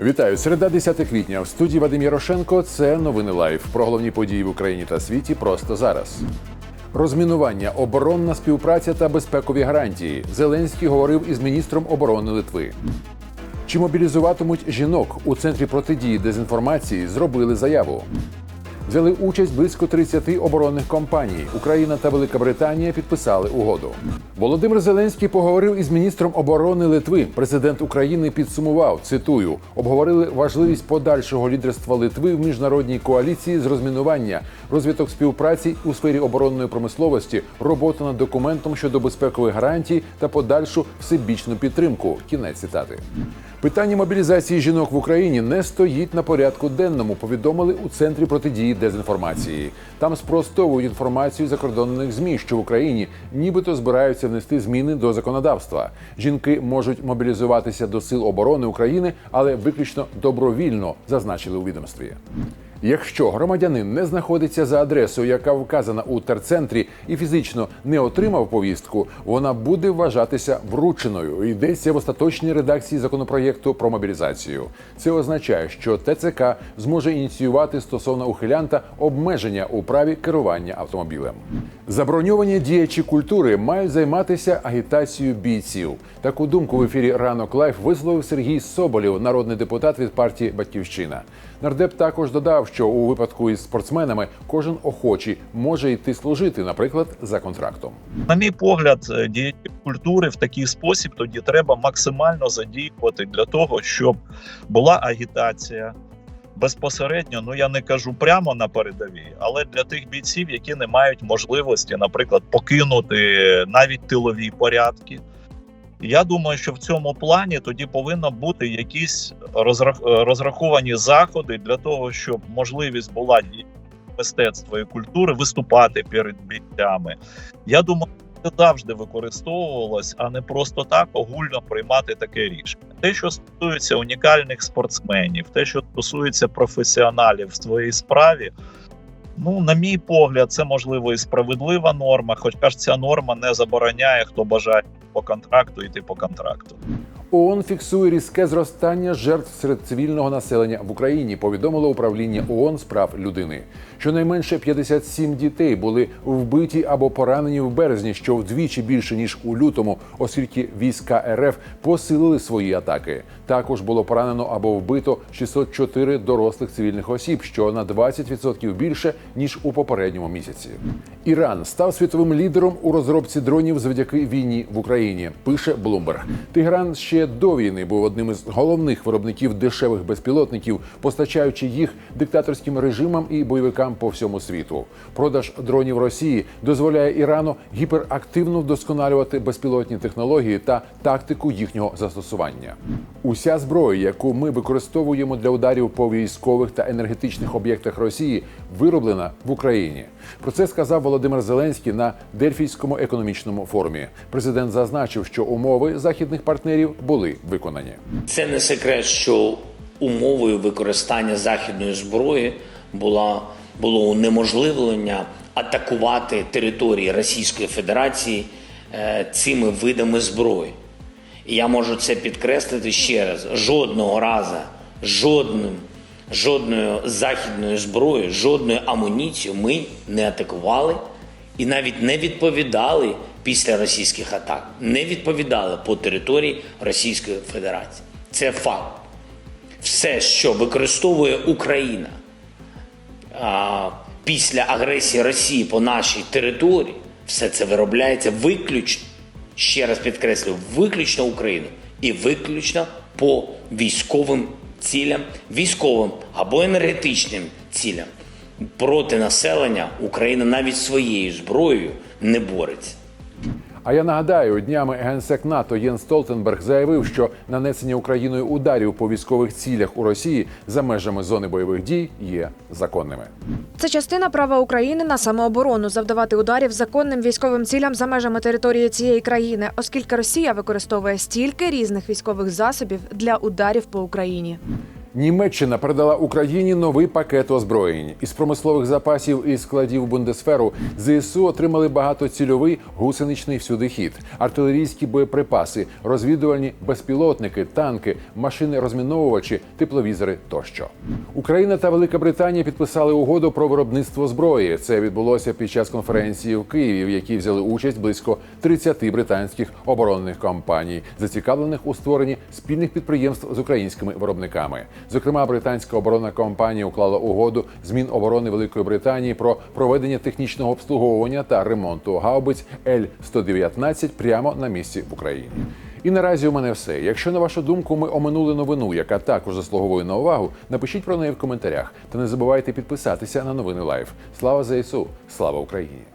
Вітаю! Середа 10 квітня. В студії Вадим Ярошенко. Це новини лайф. Про головні події в Україні та світі просто зараз. Розмінування, оборонна співпраця та безпекові гарантії. Зеленський говорив із міністром оборони Литви. Чи мобілізуватимуть жінок у центрі протидії дезінформації? Зробили заяву. Взяли участь близько 30 оборонних компаній. Україна та Велика Британія підписали угоду. Володимир Зеленський поговорив із міністром оборони Литви. Президент України підсумував цитую: обговорили важливість подальшого лідерства Литви в міжнародній коаліції з розмінування, розвиток співпраці у сфері оборонної промисловості, робота над документом щодо безпекових гарантій та подальшу всебічну підтримку. Кінець цитати. Питання мобілізації жінок в Україні не стоїть на порядку денному. Повідомили у центрі протидії дезінформації. Там спростовують інформацію закордонних змі, що в Україні нібито збираються внести зміни до законодавства. Жінки можуть мобілізуватися до сил оборони України, але виключно добровільно, зазначили у відомстві. Якщо громадянин не знаходиться за адресою, яка вказана у терцентрі, і фізично не отримав повістку, вона буде вважатися врученою. Йдеться в остаточній редакції законопроєкту про мобілізацію. Це означає, що ТЦК зможе ініціювати стосовно ухилянта обмеження у праві керування автомобілем. Заброньовані діячі культури мають займатися агітацією бійців. Таку думку в ефірі ранок лайф висловив Сергій Соболєв, народний депутат від партії Батьківщина. Нардеп також додав, що у випадку із спортсменами кожен охочий може йти служити, наприклад, за контрактом. На мій погляд, е, діячі культури в такий спосіб тоді треба максимально задіювати для того, щоб була агітація безпосередньо. Ну я не кажу прямо на передовій, але для тих бійців, які не мають можливості, наприклад, покинути навіть тилові порядки. Я думаю, що в цьому плані тоді повинно бути якісь розрах- розраховані заходи для того, щоб можливість була мистецтва і культури виступати перед бійцями. Я думаю, завжди використовувалось, а не просто так огульно приймати таке рішення. Те, що стосується унікальних спортсменів, те, що стосується професіоналів в своїй справі. Ну, на мій погляд, це можливо і справедлива норма, хоча ж ця норма не забороняє, хто бажає по контракту йти по контракту. ООН фіксує різке зростання жертв серед цивільного населення в Україні. Повідомило управління ООН з прав людини. Щонайменше 57 дітей були вбиті або поранені в березні, що вдвічі більше ніж у лютому, оскільки війська РФ посилили свої атаки. Також було поранено або вбито 604 дорослих цивільних осіб, що на 20% більше ніж у попередньому місяці. Іран став світовим лідером у розробці дронів завдяки війні в Україні. Пише Bloomberg. Тегеран ще до війни був одним із головних виробників дешевих безпілотників, постачаючи їх диктаторським режимам і бойовикам по всьому світу. Продаж дронів Росії дозволяє Ірану гіперактивно вдосконалювати безпілотні технології та тактику їхнього застосування. Уся зброя, яку ми використовуємо для ударів по військових та енергетичних об'єктах Росії, вироблена в Україні. Про це сказав Володимир Зеленський на Дельфійському економічному форумі. Президент зазначив, що умови західних партнерів виконані. Це не секрет, що умовою використання західної зброї була було унеможливлення атакувати території Російської Федерації е, цими видами зброї. І я можу це підкреслити ще раз: жодного разу, жодним, жодною західною зброєю, жодною амуніцією ми не атакували і навіть не відповідали після російських атак, не відповідали по території Російської Федерації. Це факт. Все, що використовує Україна а, після агресії Росії по нашій території, все це виробляється виключно, ще раз підкреслюю, виключно Україну і виключно по військовим цілям, військовим або енергетичним цілям. Проти населення Україна навіть своєю зброєю не бореться. А я нагадаю, днями генсек НАТО Єн Столтенберг заявив, що нанесення Україною ударів по військових цілях у Росії за межами зони бойових дій є законними. Це частина права України на самооборону завдавати ударів законним військовим цілям за межами території цієї країни, оскільки Росія використовує стільки різних військових засобів для ударів по Україні. Німеччина передала Україні новий пакет озброєнь. Із промислових запасів і складів Бундесферу ЗСУ отримали багатоцільовий гусеничний всюдихід, артилерійські боєприпаси, розвідувальні безпілотники, танки, машини розміновувачі, тепловізори тощо. Україна та Велика Британія підписали угоду про виробництво зброї. Це відбулося під час конференції в Києві, в якій взяли участь близько 30 британських оборонних компаній, зацікавлених у створенні спільних підприємств з українськими виробниками. Зокрема, британська оборонна компанія уклала угоду з Міноборони Великої Британії про проведення технічного обслуговування та ремонту гаубиць Л-119 прямо на місці в Україні. І наразі у мене все. Якщо на вашу думку ми оминули новину, яка також заслуговує на увагу, напишіть про неї в коментарях та не забувайте підписатися на новини Лайф. Слава ЗСУ! Слава Україні!